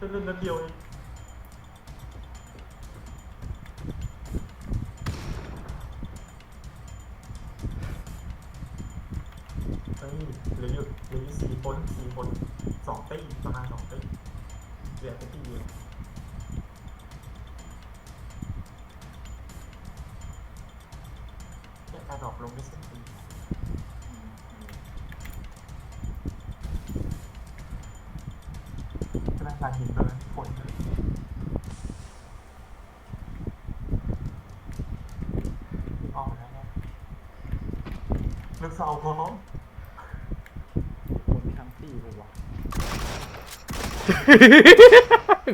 เป็นเล่นนัดเดียวเองเฮ้ยเหลืออยู่เหลืออยู่สี่คนสี่คนสองตีประมาณสองตีเหลือแค่ตีเดียวแค่การดรอปลงได้สิบตีาการหินตอนนั้นคนเลยออกแล้วนะลูกสาวพร้อมคนทั้งที่เลยวะ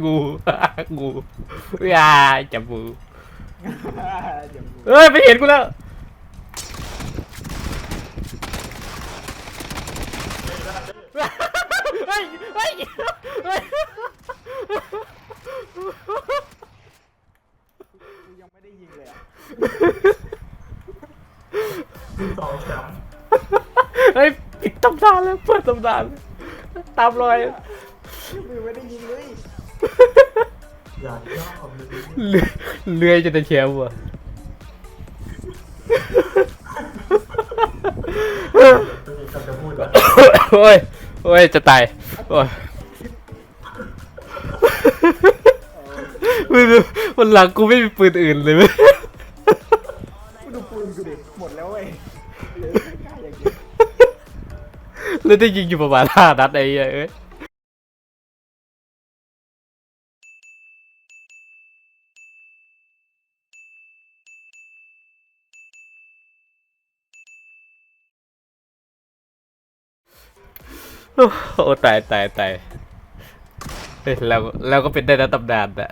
งูงูอย่าจับมือเดี๋ยวดูเอ้ยไม่เห็นกูแล้วเฮ้ยเฮ้ยเฮ้ย กูยังไม่ได้ยิง เลยอะลูกสาวแชมป์เฮ้ยปิดตำนานแล้วเปิดตำนานตามรอยมือไม่ได้ยิงเลยอย่าย่อเลยเลื่อยเลื่อยจะตะเชียวว่ะตัวนี้เขาจะพูดว่าโอ้ยโอ้ยจะตายโอ้ยมึงดูวันหลังกูไม่มีปืนอื่นเลยเว้ยกู ดูดิหมดแล้วเว้ยเหลือแค่อย่างเดียวแล้วได้ยิงอยู่ประมาณห้านัดไอ้เหี้ยเอ้ยโอ้ตายตายตายเฮ้ยเราเราก็เป็นได้นะตำนานอะ